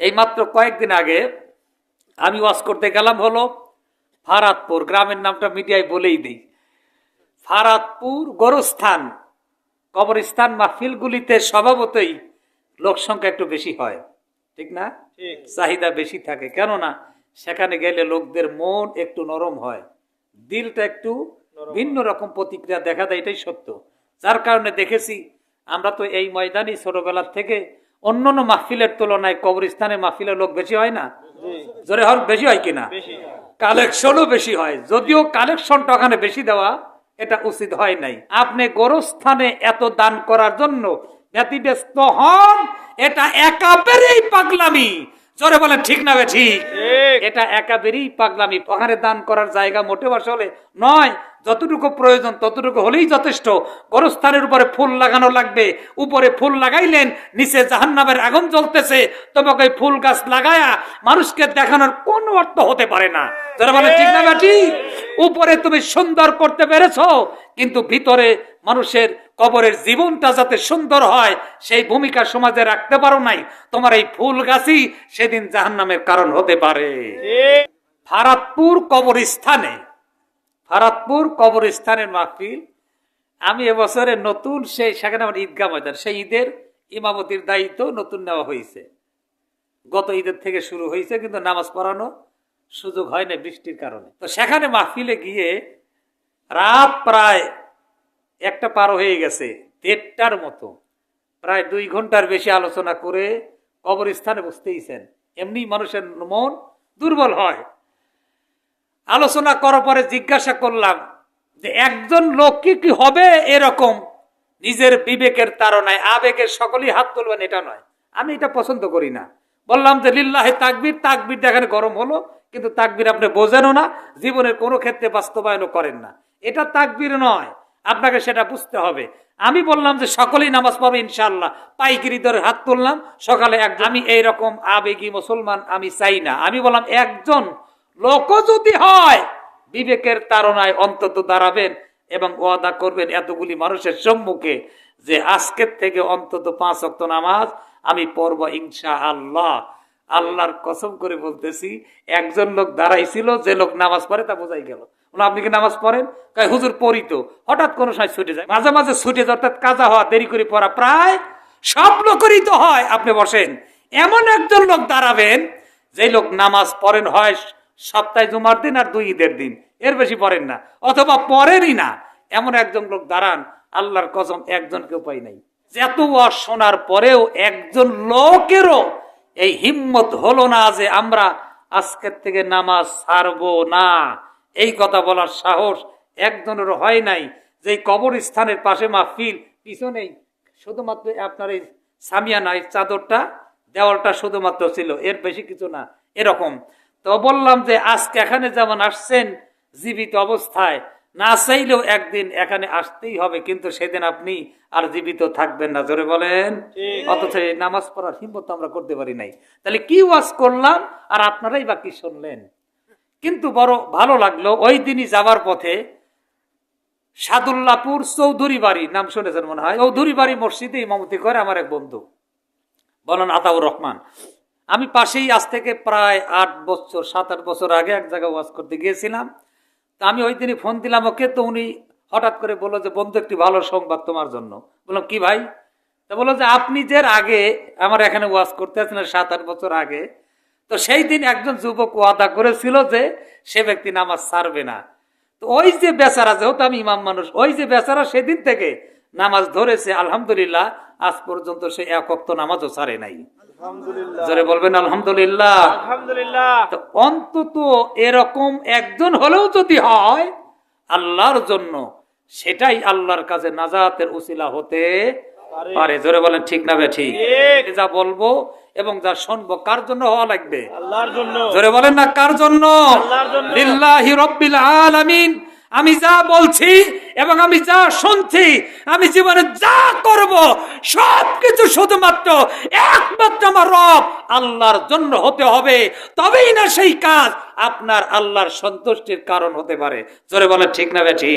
এই মাত্র কয়েকদিন আগে আমি ওয়াজ করতে গেলাম হলো ফারাদপুর গ্রামের নামটা মিডিয়ায় বলেই দিই। ফারাদপুর গোরস্থান কবরস্থান মাহফিলগুলিতে স্বভাবতই লোক সংখ্যা একটু বেশি হয় ঠিক না? ঠিক। চাহিদা বেশি থাকে কেননা সেখানে গেলে লোকদের মন একটু নরম হয় দিলটা একটু ভিন্ন রকম প্রতিক্রিয়া দেখা দেয় এটাই সত্য। যার কারণে দেখেছি আমরা তো এই ময়দানই ছোটবেলার থেকে অন্য অন্য মাহফিলের তুলনায় কবরস্থানে মাহফিলের লোক বেশি হয় না? জোরে হর বেশি হয় কিনা? কালেকশনও বেশি হয়। যদিও কালেকশনটা ওখানে বেশি দেওয়া এটা উচিত হয় নাই। আপনি গোরস্থানে এত দান করার জন্য ব্যতিব্যস্ত হন এটা একাবেরেই পাগলামি। জোরে বলেন ঠিক না ঠিক। এটা একাবেরেই পাগলামি। ওখানে দান করার জায়গা মোটেও আসলে নয়। যতটুকু প্রয়োজন ততটুকু হলেই যথেষ্ট। গোরস্থানের উপরে ফুল লাগানো লাগবে। উপরে ফুল লাগাইলেন নিচে জাহান্নামের আগুন জ্বলতেছে। তোমাকে ওই ফুল গাছ লাগায়া মানুষকে দেখানোর কোনো অর্থ হতে পারে না। যারা বলে ঠিক না বেটি উপরে তুমি সুন্দর করতে পেরেছ কিন্তু ভিতরে মানুষের কবরের জীবনটা যাতে সুন্দর হয় সেই ভূমিকা সমাজে রাখতে পারো নাই। তোমার এই ফুল গাছই সেদিন জাহান্নামের কারণ হতে পারে। ঠিক। ফারাদপুর কবরস্থানে ফারাদপুর কবরস্থানের মাহফিল। আমি এবছরে নতুন সেই সেখানে আমার ঈদগাহ ময়দান, সেই ঈদের ইমামতির দায়িত্ব নতুন নেওয়া হয়েছে। গত ঈদের থেকে শুরু হয়েছে, কিন্তু নামাজ পড়ানো সুযোগ হয় না বৃষ্টির কারণে। তো সেখানে মাহফিলে গিয়ে রাত প্রায় একটা পার হয়ে গেছে, দেড়টার মতো। প্রায় দুই ঘণ্টার বেশি আলোচনা করে কবরস্থানে বসতেইছেন। এমনি মানুষের মন দুর্বল হয়। আলোচনা করার পরে জিজ্ঞাসা করলাম যে একজন লোক কি কি হবে এরকম? নিজের বিবেকের তারনায় আবেগের সকলেই হাত তুলবেন, এটা নয়। আমি এটা পছন্দ করি না। বললাম যে, লিল্লাহে তাকবির তাকবির এখানে গরম হলো, কিন্তু তাকবির আপনি বোঝেনও না, জীবনের কোনো ক্ষেত্রে বাস্তবায়নও করেন না। এটা তাকবির নয়, আপনাকে সেটা বুঝতে হবে। আমি বললাম যে, সকলেই নামাজ পড়বে ইনশাল্লাহ পাইকিরি ধরে হাত তুললাম, সকালে এক আমি এইরকম আবেগী মুসলমান আমি চাই না। আমি বললাম, একজন লোক যদি হয়, বিবেকের তারনায় অন্তত দাঁড়াবেন এবং ওয়াদা করবেন এতগুলি মানুষের সম্মুখে যে আজকের থেকে অন্তত পাঁচ অক্ত নামাজ আমি পড়ব ইনশা আল্লাহ আল্লাহর কসম করে বলতেছি, একজন লোক দাঁড়াইছিল, যে লোক নামাজ পড়ে তা বোঝাই গেল। আপনি কি নামাজ পড়েন? কয়, হুজুর, পড়ি তো। হঠাৎ কোনো সময় ছুটে যায়। মাঝে মাঝে ছুটে যায়, অর্থাৎ কাজা হওয়া, দেরি করে পড়া প্রায় সব লোকেরই তো হয়। আপনি বসেন। এমন একজন লোক দাঁড়াবেন, যে লোক নামাজ পড়েন হয় সপ্তাহে জুমার দিন আর দুই ঈদের দিন। এর বেশি পড়েন না। অথবা পড়েনই না। এমন একজন লোক দাঁড়ান, আল্লাহর কসম একজনকেও পাই নাই। এত শোনার পরেও একজন লোকেরও এই হিম্মত হলো না যে আমরা আজকের থেকে নামাজ ছাড়বো না। এই কথা বলার সাহস একজনেরও হয় নাই যে কবরস্থানের পাশে মাহফিল পিছনেই শুধুমাত্র আপনার এই সামিয়ানাই চাদরটা, দেওয়ালটা শুধুমাত্র ছিল। এর বেশি কিছু না। এরকম তো বললাম যে আজকে এখানে যেমন আসছেন জীবিত অবস্থায় না চাইলেও একদিন এখানে আসতেই হবে কিন্তু সেদিন আপনি আর জীবিত থাকবেন না। জোরে বলেন। অথচ নামাজ পড়ার হিম্মত আমরা করতে পারি নাই। তাহলে কি ওয়াজ করলাম? আর আপনারাই বা কি শুনলেন? কিন্তু বড় ভালো লাগল ওই দিনই যাওয়ার পথে সাদুল্লাপুর চৌধুরী বাড়ি নাম শুনেছেন মনে হয়? চৌধুরী বাড়ি মসজিদে ইমামতি করে আমার এক বন্ধু বলেন আতাউর রহমান। আমি পাশেই আজ থেকে প্রায় আট বছর, সাত, আট বছর আগে এক জায়গায় ওয়াজ করতে গিয়েছিলাম। তা আমি ওই দিনই ফোন দিলাম, ওকে তো উনি হঠাৎ করে বলল যে, বন্ধু, একটি ভালো সংবাদ তোমার জন্য। বললাম, কি ভাই? তা বলল যে, আপনি যে আগে আমার এখানে ওয়াজ করতে আসছিলেন সাত, আট বছর আগে, তো সেই দিন একজন যুবক ওয়াদা করেছিল যে, সে ব্যক্তি নামাজ ছাড়বে না। তো ওই যে বেচারা, যেহেতু আমি ইমাম মানুষ, ওই যে বেচারা সেদিন থেকে নামাজ ধরেছে, আলহামদুলিল্লাহ, আজ পর্যন্ত সে এক নামাজও ছাড়ে নাই। জোরে বলবেন আলহামদুলিল্লাহ। আলহামদুলিল্লাহ। অন্তত এরকম একজন হলেও যদি হয় আল্লাহর জন্য সেটাই আল্লাহর কাছে নাজাতের উসিলা হতে পারে। জোরে বলেন ঠিক না বে ঠিক। ঠিক। যা বলব এবং যা শুনব কার জন্য হওয়া লাগবে? আল্লাহর জন্য। জোরে বলেন না কার জন্য? আল্লাহর জন্য। লিল্লাহি রব্বিল আলামিন। আমি যা বলছি এবং আমি যা শুনছি, আমি জীবনে যা করব সব কিছু শুধুমাত্র একমাত্র আমার রব আল্লাহর জন্য হতে হবে। তবেই না সেই কাজ আপনার আল্লাহর সন্তুষ্টির কারণ হতে পারে। জোরে বলে ঠিক না বেঠি